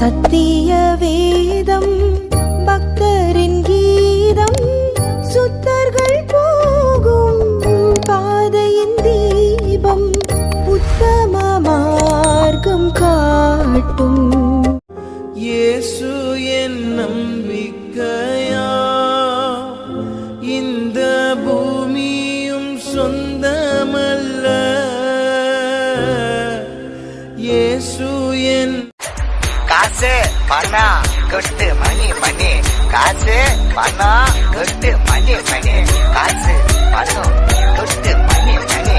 சத்திய வேதம் பக்தரின் கீதம் சுத்தர்கள் போகும் பாதையின் தீபம் உத்தம மார்க்கம் காட்டும். இயேசு என் நம்பிக்கையா? இந்த பூமியும் சொந்தமல்ல. இயேசு காசு பணம் கொட்டு மணி மணி. காசு பணம் கொட்டு மணி மணி. காசு பணம் கொட்டு மணி மணி.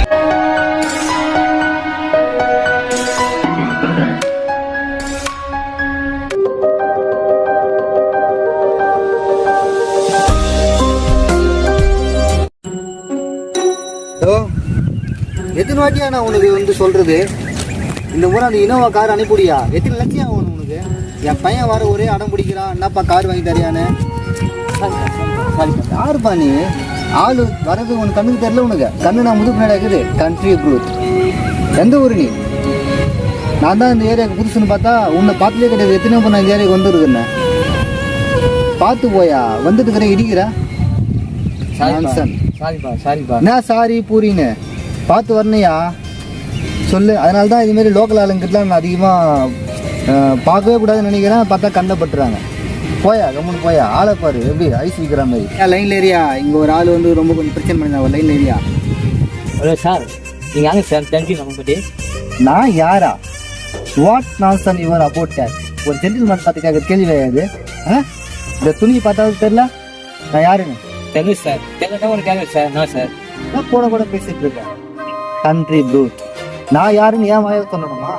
ஹலோ எத்தனை வாட்டியா நான் உனக்கு வந்து சொல்றது? இந்த முறை அந்த இனோவா கார் அனுப்பிடியா எத்தனை லட்சம் ஆகும் உனக்கு என் பையன் வர ஒரே அடம் பிடிக்கிறான். என்னப்பா கார் வாங்கி தரியான்னு யாருப்பா நீ? ஆளு வரது உனக்கு கண்ணுக்கு தெரியல உனக்கு. கண்ணு நான் முதுகு இருக்குது. கண்ட்ரி ப்ரூத் எந்த ஊர் நீ? நான் தான் இந்த ஏரியாவுக்கு புதுசுன்னு பார்த்தா உன்னை பார்த்துலே கிடையாது. எத்தனை இப்போ நான் இந்த ஏரியாவுக்கு வந்துருக்குண்ணே பார்த்து போயா? வந்துட்டு இருக்கிறேன் இடிக்கிற? சாரிப்பா சாரிப்பா என்ன சாரி பூரின்னு? பார்த்து வரணையா? சொல்லு. அதனால தான் இதுமாரி லோக்கல் ஆளுங்கிட்டலாம் நான் அதிகமாக பார்க்கவே கூடாதுன்னு நினைக்கிறேன். பார்த்தா கண்ணில் பட்டுறாங்க. போயா கம்முன்னு போயா. ஆளை பாரு எப்படி ஐஸ் விற்கிற மாதிரி. லைன்ல ஏரியா இங்கே ஒரு ஆள் வந்து ரொம்ப கொஞ்சம் பிரச்சனை பண்ணிருந்தாங்க. லைன்ல ஏரியா ஹலோ சார். நீங்கள் யாங்க சார்? தெரிஞ்சு நம்ம பற்றி நான் யாரா? What nonsense your about date ஒரு ஜென்டில்மேன் பார்த்து கேட்க கேள்வி கிடையாது ஆ? இந்த துணி பார்த்தாவது தெரியல. நான் யாருன்னு? தெரிஞ்சு சார். தெரியல ஒரு கேட்க சார். நான் சார். நான் கூட கூட பேசிட்டு இருக்கேன் கண்ட்ரி ப்ளூத் நான் யாருன்னு ஏன் வாய சொல்லணுமா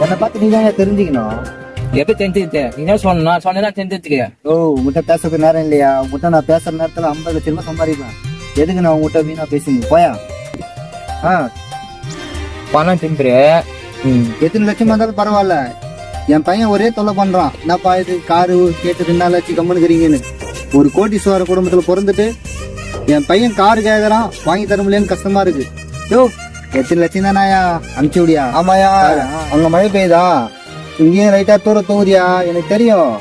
என்னை பார்த்து நீ தான் தெரிஞ்சுக்கணும். எப்போ தெரிஞ்சுக்கிட்டு? நீ என்ன சொன்னா சொன்னா தெரிஞ்சுக்க ஓ உங்ககிட்ட பேசுறதுக்கு நேரம் இல்லையா? உங்ககிட்ட நான் பேசுற நேரத்துல ஐம்பது லட்சம் ரூபாய் சம்பாதிப்பேன். எதுக்கு நான் உங்ககிட்ட வீணா பேசுங்க போயா. ஆ. பணம் திம்புரு ம். எத்தனை லட்சமா இருந்தாலும் பரவாயில்ல. என் பையன் ஒரே தொல்லை பண்றான். என்னப்பா இது? காரு கேட்டு ரெண்டு நாள் வச்சு கம்முனுக்கிறீங்கன்னு. ஒரு கோட்டீஸ்வர குடும்பத்துல பிறந்துட்டு என் பையன் கார் கேக்குறான். வாங்கி தர முடியலன்னு கஷ்டமா இருக்கு. யோ எத்தனை லட்சம் தானாயா அனுப்பிச்சு விடியா ஆமாயா. அங்க மழை பெய்யுதா? இங்கேயும் லைட்டா தூர தூரியா எனக்கு தெரியும்.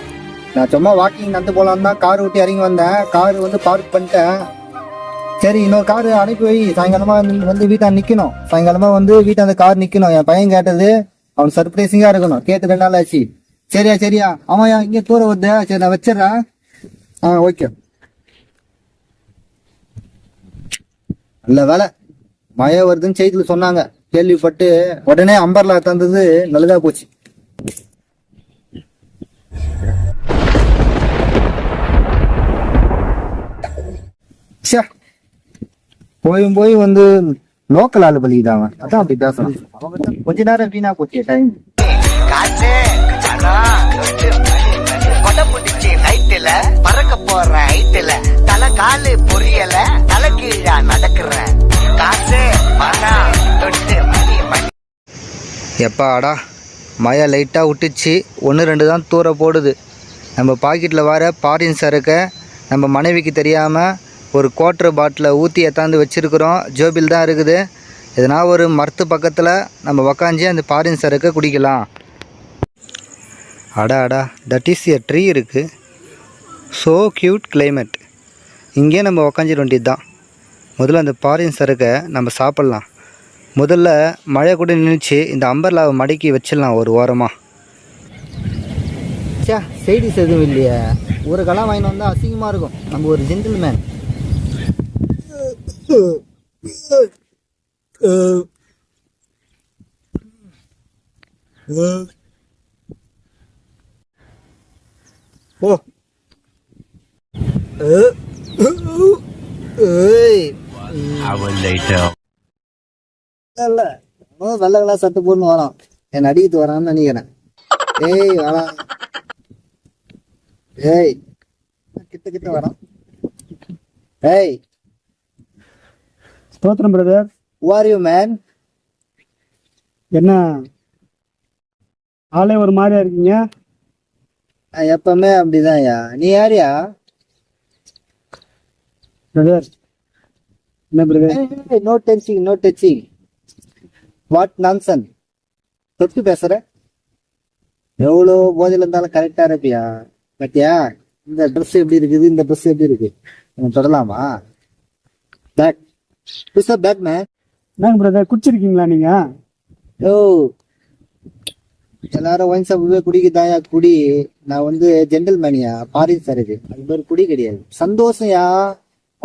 நான் சும்மா வாக்கிங் நடந்து போலாம் தான் கார் விட்டு இறங்கி வந்தேன். கார் வந்து பார்க் பண்ணிட்டேன். சரி இன்னொரு கார் அனுப்பி வை. சாயங்காலமா வந்து- வந்து வீட்டை நிக்கணும். சாயங்காலமா வந்து வீட்டை அந்த கார் நிக்கணும். என் பையன் கேட்டது அவன் சர்ப்ரைசிங்கா இருக்கணும். கேட்டு ரெண்டு நாள் ஆச்சு. சரியா சரியா. ஆமாயா இங்க தூர வருது. சரி நான் வச்சிடுறேன். ஆ ஓகே. நல்ல வேலை. மழை வருதுன்னு செய்தியில் சொன்னாங்க. கேள்விப்பட்டு உடனே அம்பர்லா தந்தது நல்லதா போச்சு. போயும் போய் வந்து லோக்கல் ஆளு பலிதான் அவன். அதான் அப்படி பேசணும் கொஞ்ச நேரம் வீணா போச்சு. டைம் நைட்டுல பறக்க போற ஹைட்டுல தலை காலு பொரியல தலை கீழா நடக்கிறேன். எப்பாடா? மழை லைட்டாக விட்டுச்சு. ஒன்று ரெண்டு தான் தூர போடுது. நம்ம பாக்கெட்டில் வர பாரின் சரக்கை நம்ம மனைவிக்கு தெரியாமல் ஒரு குவார்ட்டர் பாட்டில் ஊற்றி எத்தாந்து வச்சுருக்குறோம். ஜோபில் தான் இருக்குது. எதனா ஒரு மரத்து பக்கத்தில் நம்ம உக்காஞ்சி அந்த பாரின் சரக்கை குடிக்கலாம். அடா அடா தட் இஸ் எ ட்ரீ இருக்குது ஸோ க்யூட் கிளைமேட் இங்கேயே நம்ம உக்காஞ்சிட வேண்டியது தான் முதல்ல அந்த பாரின் சரக்கை நம்ம சாப்பிட்லாம். முதல்ல மழை கூட நின்றுச்சு இந்த அம்பர்லாவை மடக்கி வச்சிடலாம் ஒரு ஓரமாக சே சைடிஸ் எதுவும் இல்லையே. ஒரு கலாம் வாங்கிட்டு வந்தால் அசிங்கமாக இருக்கும். நம்ம ஒரு ஜென்டில்மேன் ஓ. ஏய். இல்ல அவன் வெள்ளை கலர் சட்டை போட்டு வரான். என் அடிக்கிட்டு வரான்னு நினைக்கிறேன். ஏய் வரான் ஏய் கிட்ட கிட்ட வரான் ஏய். ஸ்தோத்திரம் brother who are you man? என்ன? ஆளே ஒரு மாதிரியா இருக்கீங்க? எப்பவுமே அப்படிதான்யா நீ யாரியா? பிரதர் என்ன brother? No touching no touching what nonsense தொட்டு பேசுற. எவ்வளோ போதையில இருந்தாலும் கரெக்டா இருப்பியா? பத்தியா? இந்த ட்ரெஸ் எப்படி இருக்குது? இந்த ட்ரெஸ் எப்படி இருக்கு? தொடலாமா? பேக் புதுசா பேக் என்னங்க பிரதர்? குடிச்சிருக்கீங்களா நீங்க? ஓ எல்லாரும் ஒயின் ஷாப்புவே குடிக்குதாயா குடி. நான் வந்து ஜென்டல் மேனியா பாரிஸ் சார் இது அது மாதிரி குடி கிடையாது. சந்தோஷம்யா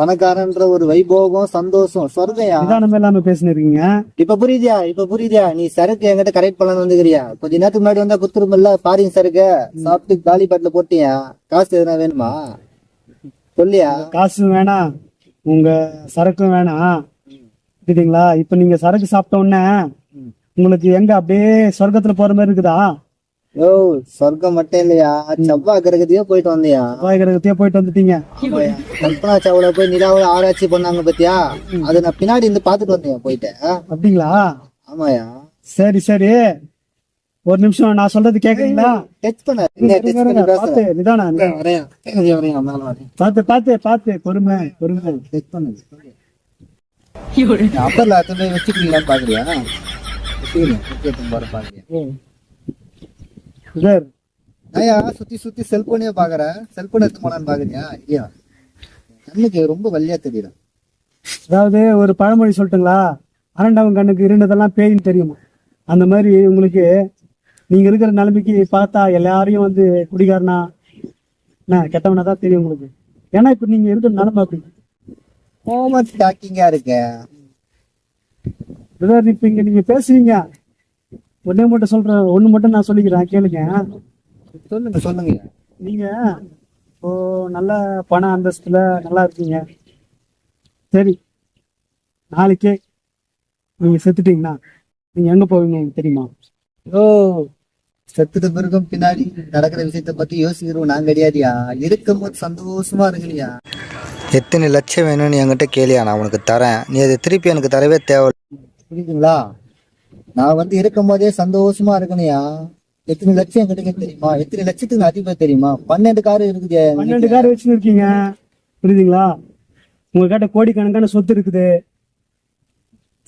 பணக்காரன்ற ஒரு வைபோகம் சந்தோஷம் சொர்க்கயா நிதானம் இல்லாம பேசினு இருக்கீங்க இப்ப புரியுதியா? இப்ப புரியுதியா? நீ சரக்கு என்கிட்ட கரெக்ட் பண்ணலாம் வந்துக்கிறியா? கொஞ்ச நேரத்துக்கு முன்னாடி வந்தா குத்துருமில்ல? பாரின் சரக்கு சாப்பிட்டு காலி பாட்டில போட்டியா? காசு எதுனா வேணுமா? சொல்லியா? காசு வேணாம் உங்க சரக்கும் வேணாம் புரியுதுங்களா? இப்ப நீங்க சரக்கு சாப்பிட்ட உடனே உங்களுக்கு எங்க அப்படியே சொர்க்கத்துல போற மாதிரி இருக்குதா? ஓ சொர்க்கம் மட்டும் இல்லையா? செவ்வாய் கிரகத்தையோ போயிட்டு வந்தியா? செவ்வாய் கிரகத்தையே போயிட்டு வந்துட்டீங்க. கல்பனா சாவ்லா போய் நிலாவை ஆராய்ச்சி பண்ணாங்க பாத்தியா? அதை நான் பின்னாடி இருந்து பாத்துட்டு வந்தேன் போயிட்டேன் அப்படிங்களா? ஆமாயா. சரி சரி. ஒரு நிமிஷம் நான் சொல்றது கேக்குறீங்களா? டச் பண்ண பண்ணி பேசுறேன். நிதானா வரையா. வரையா மேல பார்த்து பார்த்து பார்த்து. பொறுமை பொறுமை. டச் பண்ணுது. அப்பர்ல அத்தனை வச்சுக்கிறீங்களான்னு பாக்குறியா வச்சுக்கிறேன் வச்சுக்கிறேன் பாரு பாக்குறியா சார். ஐயா சுத்தி சுத்தி செல்போனே பாக்குற. செல்போன் எடுத்து போனான்னு பாக்குறியா? ஐயா. கண்ணுக்கு ரொம்ப வலியா தெரியுது. அதாவது ஒரு பழமொழி சொல்லட்டுங்களா? அரண்டவன் கண்ணுக்கு இருண்டதெல்லாம் பேயின்னு தெரியுமா? அந்த மாதிரி உங்களுக்கு நீங்க இருக்கிற நிலைமைக்கு பார்த்தா எல்லாரையும் வந்து குடிகாரனா என்ன கெட்டவனா தான் தெரியும் உங்களுக்கு. ஏன்னா இப்ப நீங்க இருக்கிற நிலைமை அப்படி. ஓவர் டாக்கிங்கா இருக்க. இப்ப இங்க நீங்க பேசுவீங்க ஒன்னே மட்டும் சொல்றேன் ஒண்ணு மட்டும் நான் சொல்லிக்கிறேன் கேளுங்க. சொல்லுங்க. சொல்லுங்க. நீங்க இப்போ நல்ல பண அந்தஸ்துல நல்லா இருக்கீங்க. சரி. நாளைக்கே நீங்க செத்துட்டீங்கன்னா நீங்க எங்க போவீங்க உங்களுக்கு தெரியுமா? ஓ செத்துட்ட பிறகும் பின்னாடி நடக்கிற விஷயத்த பத்தி யோசிக்கிறோம் நான் கிடையாதுயா? இருக்கும்போது சந்தோஷமா இருக்கலையா எத்தனை லட்சம் வேணும்னு என்கிட்ட கேளியா நான் உனக்கு தரேன். நீ அதை திருப்பி எனக்கு தரவே தேவை புரியுதுங்களா? நான் வந்து இருக்கும் போதே சந்தோஷமா இருக்கணையா எத்தனை லட்சம் என்கிட்ட தெரியுமா? எத்தனை லட்சத்துக்கு அதிகம் தெரியுமா? பன்னெண்டு காரு இருக்குது பன்னெண்டு கார் வச்சுன்னு இருக்கீங்க புரியுதுங்களா? உங்க கிட்ட கோடிக்கணக்கான சொத்து இருக்குது.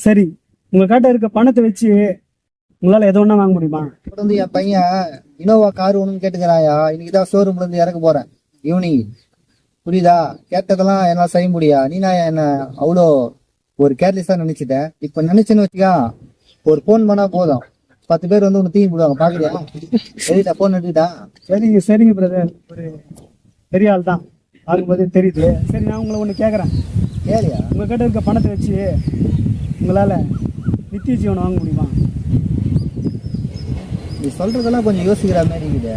சரி உங்க கிட்ட இருக்க பணத்தை வச்சு உங்களால எது ஒண்ணா வாங்க முடியுமா? தொடர்ந்து என் பையன் இனோவா கார் ஒண்ணுன்னு கேட்டுக்கிறாயா இன்னைக்கு தான் ஷோரூம்ல இருந்து இறக்க போறேன். ஈவினிங் புரியுதா? கேட்டதெல்லாம் என்னால செய்ய முடியா. நீ நான் என்ன அவ்வளோ ஒரு கேர்லெஸ்ஸா நினைச்சிட்டேன் இப்ப நினைச்சேன்னு வச்சுக்கா. ஒரு போன் பண்ணா போதும். பத்து பேர் வந்து உன்னை தூக்கி போடுவாங்க. பாக்குறியா? சரிடா போன் எடுத்துட்டா சரிங்க சரிங்க பிரதர் ஒரு பெரிய ஆள் தான். பார்க்கும்போதே தெரியுது. சரி நான் உங்களை ஒண்ணு கேக்குறேன். கேளியா? உங்க கிட்ட இருக்க பணத்தை வச்சு உங்களால நித்திய ஜீவனம் வாங்க முடியுமா? நீ சொல்றதெல்லாம் கொஞ்சம் யோசிக்கிற மாதிரி இருக்குது.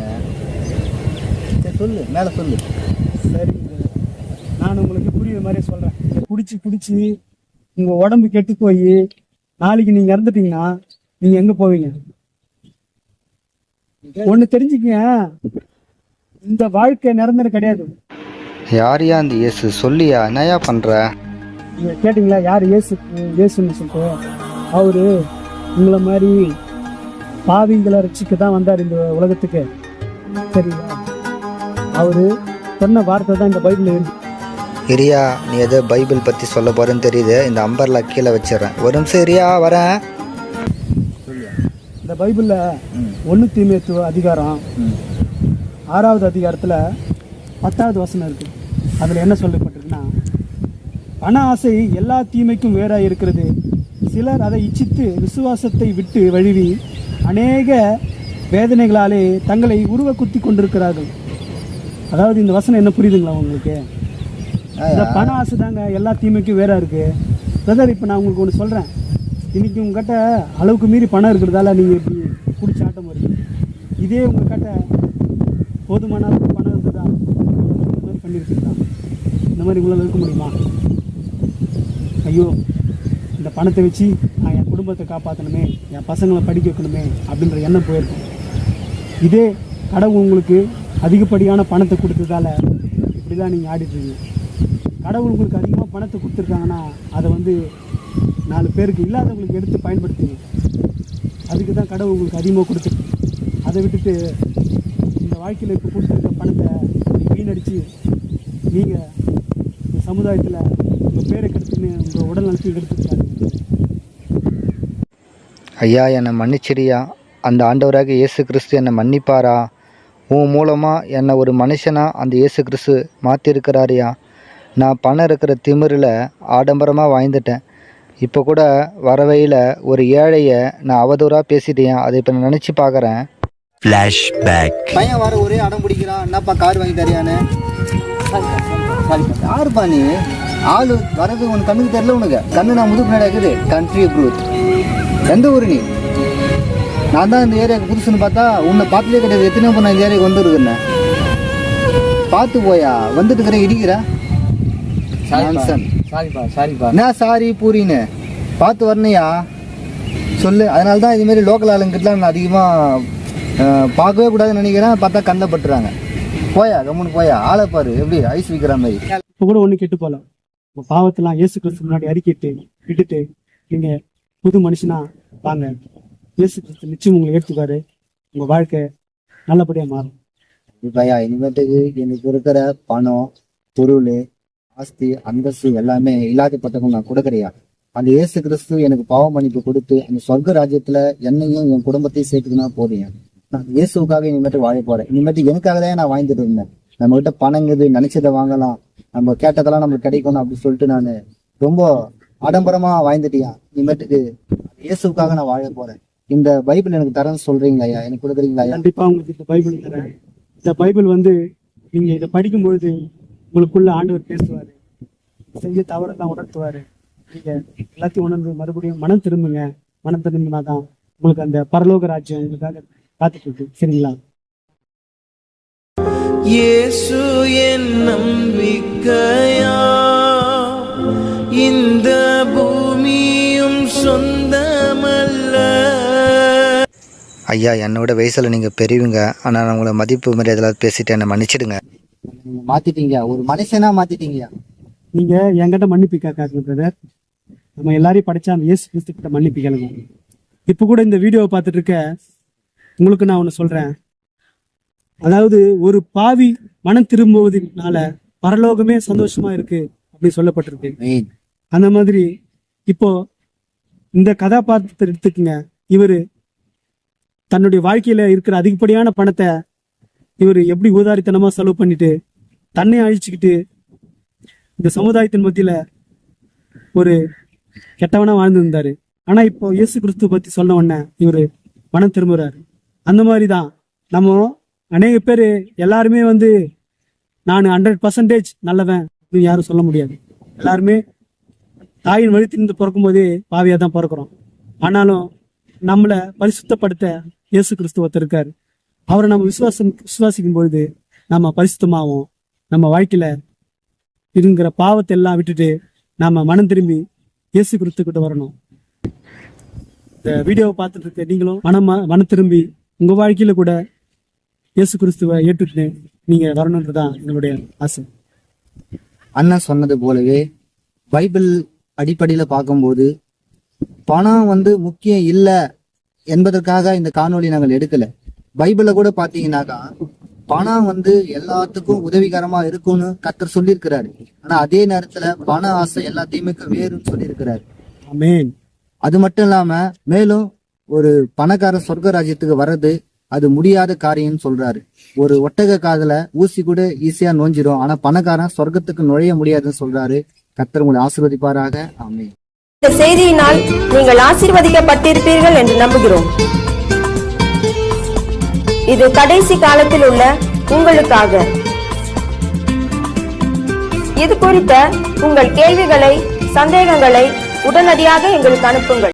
சரி சொல்லு. மேல சொல்லு. brother. நான் உங்களுக்கு புரியுற மாதிரி சொல்றேன். இதை குடிச்சு குடிச்சு உங்க உடம்பு கெட்டு போய் நாளைக்கு நீங்க இறந்துட்டீங்கன்னா நீங்க எங்க போவீங்க? ஒண்ணு தெரிஞ்சுக்கங்க. இந்த வாழ்க்கை நிரந்தரம் கிடையாது. யாரையா அந்த இயேசு? சொல்லியா? என்னையா பண்ற? நீங்க கேட்டீங்களா யார் இயேசு? இயேசுன்னு சொல்லிட்டு. அவரு உங்களை மாதிரி பாவிங்களை ரட்சிக்க தான் வந்தார் இந்த உலகத்துக்கு. சரிங்களா அவரு சொன்ன வார்த்தை தான் இந்த பைபிள் இருக்கு இரியா நீ எதோ பைபிள் பற்றி சொல்ல போகிறேன்னு தெரியுது. இந்த அம்பர்ல கீழே வச்சிடுறேன். ஒரு நிமிஷம் இரியா வரேன். இந்த பைபிளில் ஒன்று தீமைத்துவ அதிகாரம் ஆறாவது அதிகாரத்தில் பத்தாவது வசனம் இருக்குது அதில் என்ன சொல்லப்பட்டிருக்குன்னா பண ஆசை எல்லா தீமைக்கும் வேறாக இருக்கிறது. சிலர் அதை இச்சித்து விசுவாசத்தை விட்டு வழுவி அநேக வேதனைகளாலே தங்களை உருவ குத்தி கொண்டிருக்கிறார்கள். அதாவது இந்த வசனம் என்ன புரியுதுங்களா உங்களுக்கு? இந்த பண ஆசை தாங்க எல்லா தீமைக்கும் வேற இருக்கு. பிரதர் இப்போ நான் உங்களுக்கு ஒன்று சொல்கிறேன் இன்னைக்கு உங்ககிட்ட அளவுக்கு மீறி பணம் இருக்கிறதால நீங்கள் இப்படி பிடிச்ச ஆட்டம் வருது இதே உங்ககிட்ட போதுமான அளவுக்கு பணம் இருந்ததா? இந்த மாதிரி பண்ணியிருக்கீங்களா இந்த மாதிரி உங்களால் இருக்க முடியுமா? ஐயோ இந்த பணத்தை வச்சு நான் என் குடும்பத்தை காப்பாற்றணுமே என் பசங்களை படிக்க வைக்கணுமே அப்படின்ற எண்ணம் போயிருக்கும். இதே கடவுள் உங்களுக்கு அதிகப்படியான பணத்தை கொடுத்ததால இப்படி தான் நீங்கள் ஆடிட்டுருக்கீங்க கடவுள் உங்களுக்கு அதிகமாக பணத்தை கொடுத்துருக்காங்கன்னா அதை வந்து நாலு பேருக்கு இல்லாதவங்களுக்கு எடுத்து பயன்படுத்துங்க அதுக்கு தான் கடவுள் உங்களுக்கு அதிகமாக கொடுத்து அதை விட்டுட்டு இந்த வாழ்க்கையில் இப்போ கொடுத்துருக்க பணத்தை வீணடித்து நீங்கள் இந்த சமுதாயத்தில் உங்கள் பேரை கெடுத்துன்னு உங்கள் உடல் நலத்தையும் கெடுத்துருக்காங்க ஐயா என்னை மன்னிச்சிடியா அந்த ஆண்டவராக இயேசு கிறிஸ்து என்னை மன்னிப்பாரா? உன் மூலமாக என்னை ஒரு மனுஷனாக அந்த இயேசு கிறிஸ்து மாற்றிருக்கிறாரியா நான் பணம் இருக்கிற திமிரில் ஆடம்பரமாக வாழ்ந்துட்டேன். இப்போ கூட வரவையில் ஒரு ஏழையை நான் அவதூறாக பேசிட்டேன். அதை இப்போ நான் நினச்சி பார்க்குறேன் பையன் வர ஒரே அடம் பிடிக்கிறான். என்னப்பா கார் வாங்கி தரியான்னு யாருப்பா நீ? ஆளு வர்றது உனக்கு கண்ணுக்கு தெரியல உனக்கு. கண்ணு நான் முதுகு இருக்குது. கண்ட்ரி ப்ரூத் எந்த ஊர் நீ? நான் தான் இந்த ஏரியாவுக்கு புதுசுன்னு பார்த்தா உன்னை பார்த்துலே கிடையாது. எத்தனை பொண்ணு இந்த ஏரியாவுக்கு வந்துருக்குன்னு பார்த்து போயா? வந்துட்டு இருக்கிற இடிக்கிற? Nonsense. சாரிப்பா சாரிப்பா என்ன சாரி பூரின்னு? பார்த்து வரணையா சொல்லு. அதனால தான் இதுமாரி லோக்கல் ஆளுங்கிட்டலாம் நான் அதிகமாக பார்க்கவே கூடாதுன்னு நினைக்கிறேன். பார்த்தா கண்ணில் பட்டுறாங்க போயா கம்முன்னு போயா. ஆளை பாரு. எப்படி? ஐஸ் விற்கிற மாதிரி. இப்போ கூட ஒண்ணு கெட்டு போகல உங்க பாவத்தெல்லாம் இயேசு கிறிஸ்து முன்னாடி அறிக்கிட்டு விட்டுட்டு நீங்க புது மனுஷனா வாங்க. இயேசு கிறிஸ்து நிச்சயம் உங்களை ஏற்றுக்காரு உங்க வாழ்க்கை நல்லபடியா மாறும். பையா இனிமேட்டுக்கு எனக்கு இருக்கிற பணம் பொருள் ஆஸ்தி அந்தஸ்து எல்லாமே இல்லாதப்பட்டவங்க நான் கொடுக்குறியா? அந்த இயேசு கிறிஸ்து எனக்கு பாவ மன்னிப்பு கொடுத்து அந்த சொர்க்க ராஜ்யத்துல என்னையும் என் குடும்பத்தையும் சேர்த்துக்கினா போதும் நான் இயேசுக்காக இனிமேட்டு வாழ போறேன். இனிமேட்டு எனக்காக தான் நான் வாழ்ந்துட்டு இருந்தேன். நம்ம கிட்ட பணங்குது நினைச்சதை வாங்கலாம். நம்ம கேட்டதெல்லாம் நம்மளுக்கு கிடைக்கணும் அப்படின்னு சொல்லிட்டு நான் ரொம்ப ஆடம்பரமா வாழ்ந்துட்டியா? இனிமேட்டுக்கு இயேசுக்காக நான் வாழ போறேன். இந்த பைபிள் எனக்கு தரேன்னு சொல்றீங்களா ஐயா? எனக்கு கொடுக்குறீங்களா கண்டிப்பா உங்களுக்கு இந்த பைபிள் தரேன். இந்த பைபிள் வந்து நீங்க இதை படிக்கும் பொழுது உங்களுக்குள்ள ஆண்டவர் பேசுவாரு. செஞ்ச தவறெல்லாம் உணர்த்துவாரு. நீங்க எல்லாத்தையும் உணர்ந்து மறுபடியும் மனம் திரும்புங்க. மனம் திரும்பினாதான் உங்களுக்கு அந்த பரலோக ராஜ்யம் உங்களுக்காக காத்துட்டு இருக்கு. சரிங்களா? இயேசு என் நம்பிக்கையா? இந்த பூமியும் சொந்தமல்ல. ஐயா என்னோட வயசில் நீங்கள் பெரியவங்க. ஆனால் நான் உங்களை மதிப்பு மரியாதையில் பேசிட்டு என்னை மன்னிச்சிடுங்க. நீங்க மாத்திட்டீங்க. ஒரு மனுஷனா மாத்திட்டீங்க. நீங்க என்கிட்ட மன்னிப்பு கேட்காதுங்க பிரதர் நம்ம எல்லாரையும் படிச்சா அந்த இயேசு கிறிஸ்து கிட்ட மன்னிப்பு கேளுங்க. இப்போ கூட இந்த வீடியோவை பார்த்துட்டு இருக்க உங்களுக்கு நான் ஒன்று சொல்றேன். அதாவது ஒரு பாவி மனம் திரும்புவதனால பரலோகமே சந்தோஷமா இருக்கு அப்படின்னு சொல்லப்பட்டிருக்கு. அந்த மாதிரி இப்போ இந்த கதாபாத்திரத்தை எடுத்துக்கங்க. இவரு தன்னுடைய வாழ்க்கையில இருக்கிற அதிகப்படியான பணத்தை இவர் எப்படி ஊதாரித்தனமாக செலவு பண்ணிட்டு தன்னை அழிச்சுக்கிட்டு இந்த சமுதாயத்தின் மத்தியில ஒரு கெட்டவனா வாழ்ந்திருந்தாரு. ஆனா இப்போ இயேசு கிறிஸ்துவ பத்தி சொன்ன உடனே இவரு மனம் திரும்புறாரு. அந்த மாதிரி தான் நம்ம அநேக பேர் எல்லாருமே வந்து நான் ஹண்ட்ரட் பர்சன்டேஜ் நல்லவன் அப்படின்னு யாரும் சொல்ல முடியாது. எல்லாருமே தாயின் வழித்திருந்து பிறக்கும் போதே பாவியாக தான் பிறக்கிறோம். ஆனாலும் நம்மளை பரிசுத்தப்படுத்த இயேசு கிறிஸ்து ஒருத்தர் இருக்காரு. அவரை நம்ம விசுவாசம் விசுவாசிக்கும் பொழுது நம்ம பரிசுத்தமாகவும் நம்ம வாழ்க்கையில இருங்கிற பாவத்தை எல்லாம் விட்டுட்டு நாம மனம் திரும்பி இயேசு கிறிஸ்து கிட்ட வரணும். இந்த வீடியோவை பார்த்துட்டு இருக்க நீங்களும் மனம் மனம் திரும்பி உங்க வாழ்க்கையில கூட இயேசு கிறிஸ்துவை ஏற்றுட்டு நீங்க வரணுன்றதுதான் எங்களுடைய ஆசை. அண்ணன் சொன்னது போலவே பைபிள் அடிப்படையில பார்க்கும்போது பணம் வந்து முக்கியம் இல்லை என்பதற்காக இந்த காணொலி நாங்கள் எடுக்கல. பைபிள்ல கூட பாத்தீங்கன்னாக்கா பணம் வந்து எல்லாத்துக்கும் உதவிகரமா இருக்கும்னு கத்தர் சொல்லியிருக்கிறாரு. ஆனா அதே நேரத்துல பண ஆசை எல்லாத்தையுமே வேறுன்னு சொல்லியிருக்கிறாரு. ஆமென் அது மட்டும் இல்லாம மேலும் ஒரு பணக்கார சொர்க்க ராஜ்யத்துக்கு வர்றது அது முடியாத காரியம்னு சொல்றாரு. ஒரு ஒட்டக காதுல ஊசி கூட ஈஸியா நோஞ்சிரும் ஆனா பணக்காரன் சொர்க்கத்துக்கு நுழைய முடியாதுன்னு சொல்றாரு. கத்தர் உங்களை ஆசீர்வதிப்பாராக. ஆமென் இந்த செய்தியினால் நீங்கள் ஆசீர்வதிக்கப்பட்டிருப்பீர்கள் என்று நம்புகிறோம். இது கடைசி காலத்தில் உள்ள உங்களுக்காக. இது குறித்த உங்கள் கேள்விகளை சந்தேகங்களை உடனடியாக எங்களுக்கு அனுப்புங்கள்.